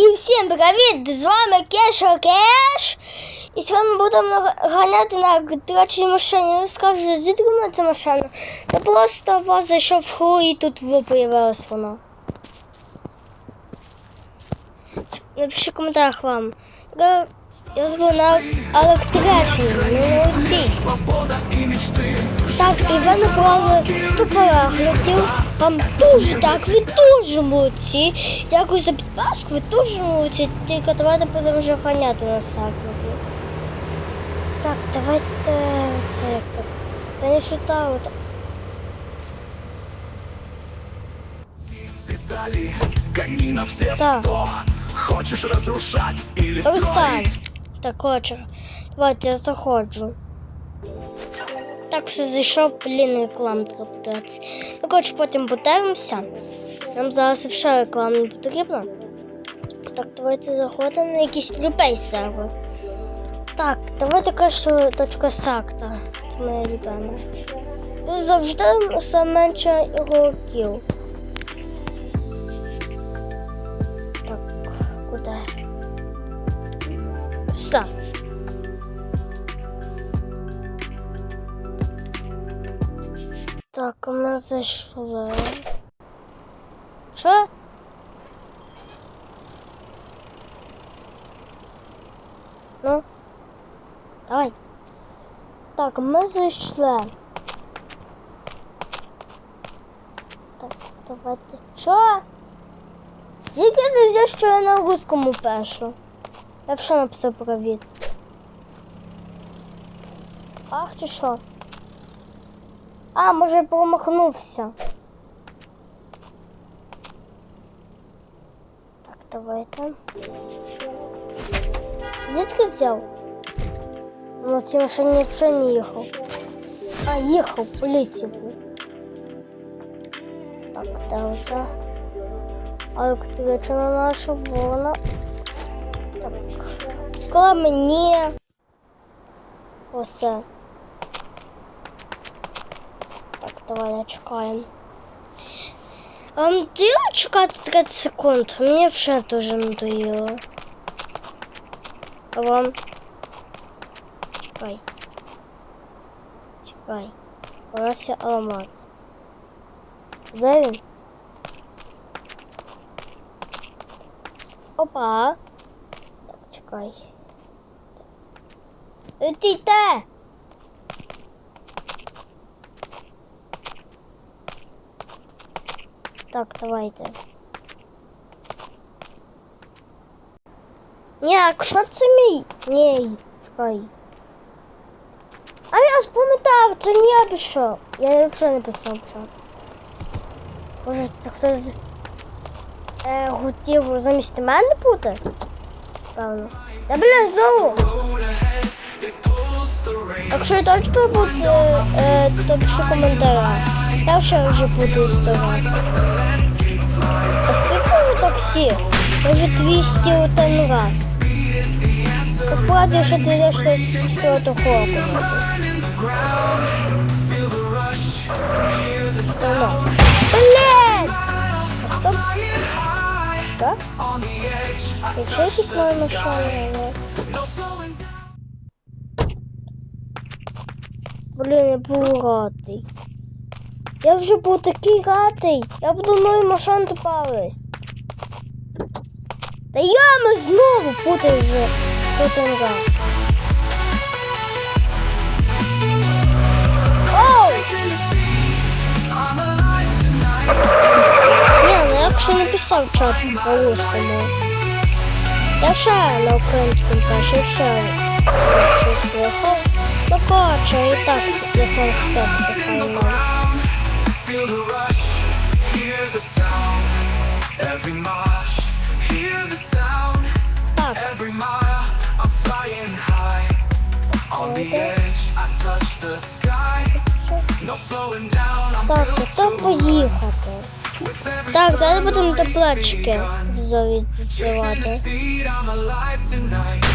І всім привіт! З вами Кеша Кеш. І сьогодні ми будемо ганяти на трачій машині. Я скажу, звідки в мене ця машина? Та просто вас зайшов гру і тут ви появилась вона. Напишіть в коментарях вам. Я зву на електричній, не на оцій. Так, і ви набрали 100 переглядів. Вам дуже так, ви дуже молодці. Дякую за підписку, ви дуже молодці. Тільки давайте будемо вже ганяти на сакрі. Так, давайте це як так. Та не сюди, от. Детали, гони на все сто Хочешь разрушать или Перестань. строить Так, отже. Давайте я заходжу. Так, все зайшов, блін, рекламу треба подивитися. Ну, коротше, потім подивимося. Нам зараз ще реклама не потрібна. Так, давайте заходимо на якийсь любий сервер. Так, давайте кажу точка сакта. Це моя любима. Завжди все менше ігроків. Так, куди? Так, ми зайшли. Що? Ну? Давай. Так, ми зайшли. Так, давайте. Що? Звідки ти взяв, що я на русскому пишу? Я б що написав привіт? Ах, чи що? А, може я промахнувся. Так, давайте. Звідки взяв? Ну, ці машині взагалі не їхав. А, їхав, поліції був. Так, давайте. Електрична наша вона. Так. Коли мені. Оце. давай чекаємо. А Вам надоело чекати 30 секунд? Мені вже дуже надоело. А вам? Чекай. Чекай. У нас є алмаз. Де він? Опа. Так, чекай. Летійте! Так, давайте. Ні, а що це мій? Ні, чекай. А я спам'ятав, це не я пішов. Я взагалі не писав чат. Може, це хтось е, хотів замість мене бути? Певно. Та блін, знову. Якщо я точно буду, е, то пишу коментарі. Я ще вже буду до вас. А скільки ви таксі? Я вже 201 раз. Насправді, що ти йдеш щось з того хоку. Воно. Блін! А стоп. Що? Якщо якісь мої машини, але... Блін, я був радий. Я вже був такий радий. Я буду нові машини тупались. Та я ми знову путаю вже. Оу! Ні, ну я ще не чат по-русскому. Я ще на українському я ще щось слухав. Ну, коротше, і так я сам спец спокійно. Feel the rush, hear the sound Every march, hear the sound Every mile, I'm flying high On the edge, I touch the sky No slowing down, I'm так, to поїхати. Так, зараз будемо таблички begun. зові Chasing the відкривати. speed, I'm alive tonight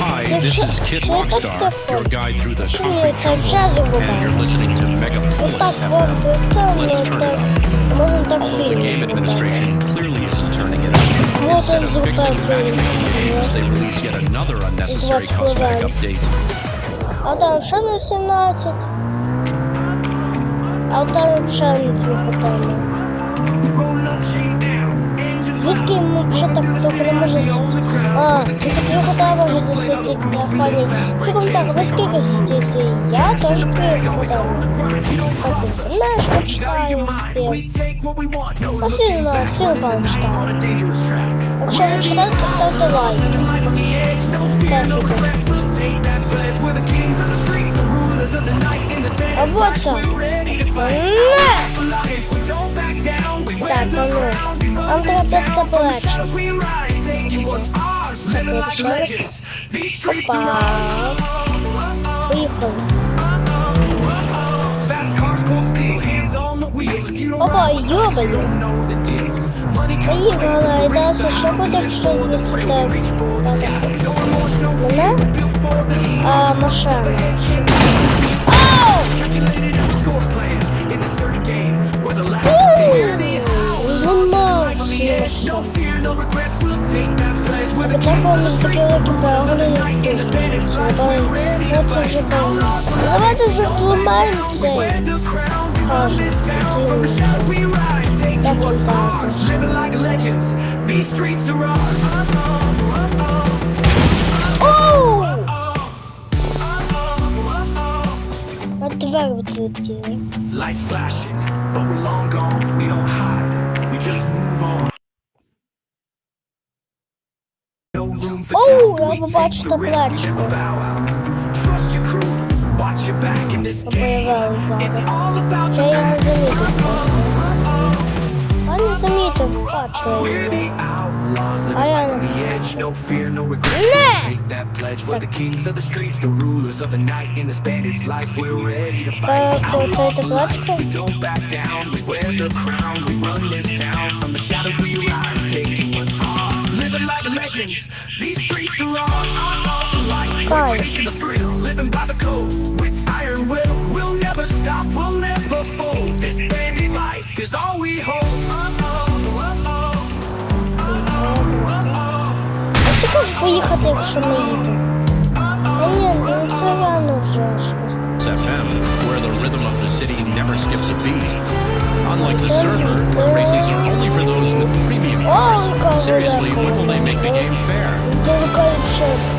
Hi, Це this що- is Kid що це Rockstar, таке? your guide through the Чому concrete це jungle, джазу and вибирає? you're listening to Megapolis Отак, от, FM. це Let's воно turn it так. up. Можна так Although the game фільм. administration clearly isn't turning it up. Вот Instead он of fixing звук matchmaking games, they release yet another unnecessary Звук cosmetic впливає. update. А там ще на 17. А там ще не дві готові. Звідки йому ще так добре може? А, його там може досидіти на фані. Приком так, ви скільки сидіти? Я теж кілька. Знаєш, почитаю We спів. take what we want, no А сильно, сильно вам on читаю. a dangerous track. Якщо ви читаєте, ставте лайк. Fight Не! for life. We don't back down. We wear Так, the а ну. crown. We Нам run треба this п'ятка town. From the полегше. shadows we rise, taking what's ours, living like ще раз. legends. These streets are Опа. ours. Поїхали. Fast cars, cold steel, hands on the wheel. If you don't Опа, ride with us, you йобані. don't know the deal. Money comes Поїхали, і далі що буде, якщо звісити мене? А, машина. Ау! calculated edge, no fear, no regrets, we'll take that pledge. We're the kings of the streets, the brawls of the night, independence life, we're ready to fight. Outlaws for life, don't lay down, we wear the crown. We run this town, from the shadows we rise, taking what's ours. Living like legends, these streets are ours. Lights flashing, but we're long gone, we don't hide. in this game. Появилась It's зараз. all about Ще the я не back. замітив просто. А не замітив, бачу я We're його. the outlaws living А я life on не. the edge. No fear, no regrets. Не! Take that pledge. We're the kings of the streets, the rulers of the night. In this bandit's life, we're ready to fight. Так, Outlaws це for Living like legends. These streets are ours. Outlaws for life. We're Guys. chasing the thrill. Living by the code. With iron will. We'll never stop. We'll never fold. This bandit's life is all we hold. А ти хочеш поїхати, якщо ми їдемо? Та ні, ну це реально вже щось. FM, where the rhythm of the city never skips a beat. Unlike the server, where races are only for those with premium Oh, cars. God, Seriously, God, when will they make the game fair? Здивикаючи.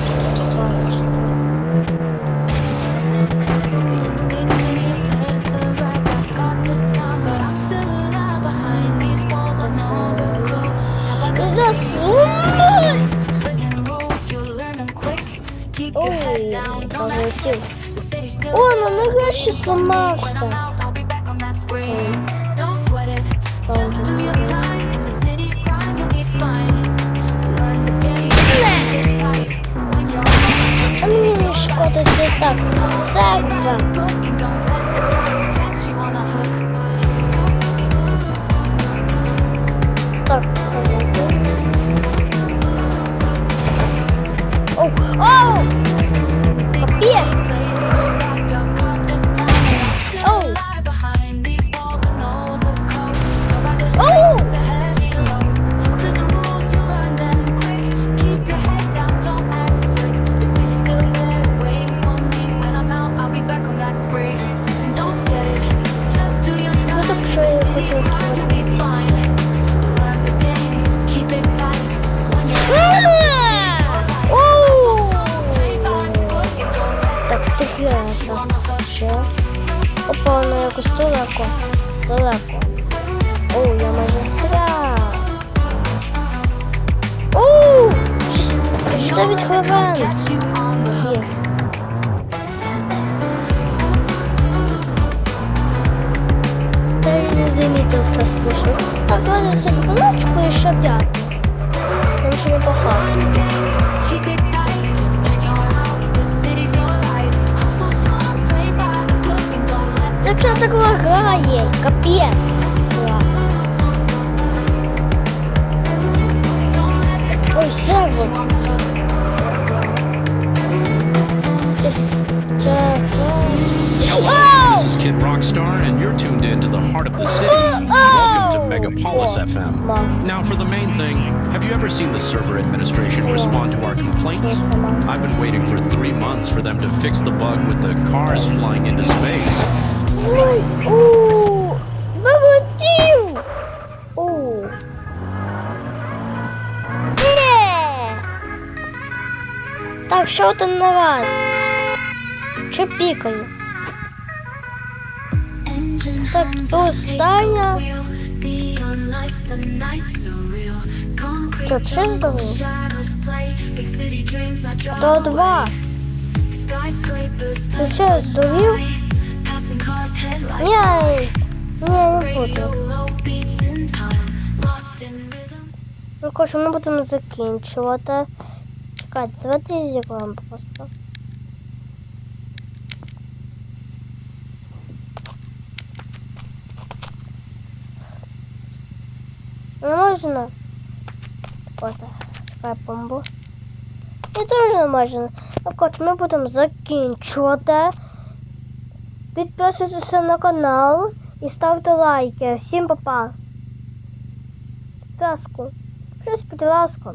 Big city of letters survive. I Шкода це так. Себе. Опа, воно якось далеко. Далеко. Оу, я майже стряв. Оу! Що хвилин? Є. Та й не замітив час пішов. Так, ладно, це табличку і ще п'ять. Тому що непогано. Keep Капец. Ой. This is Kid Rockstar, and you're tuned in to the heart of the city. Welcome to Megapolis FM. Now, for the main thing, have you ever seen the server administration respond to our complaints? I've been waiting for three months for them to fix the bug with the cars flying into space. У. Так, що там на раз? Чи пікаю? Так, то остання. То чи здобув? То два. Ти що, здурів? Ні, ні, не буду. Ну, коротше, ми будемо закінчувати. Чекайте, давайте зіграємо просто. Не можна? От, чекай бомбу. І теж не можна. Ну, коротше, ми будемо закінчувати. Підписуйтеся на канал і ставте лайки. Всім па-па. Ласка. Щось, будь ласка.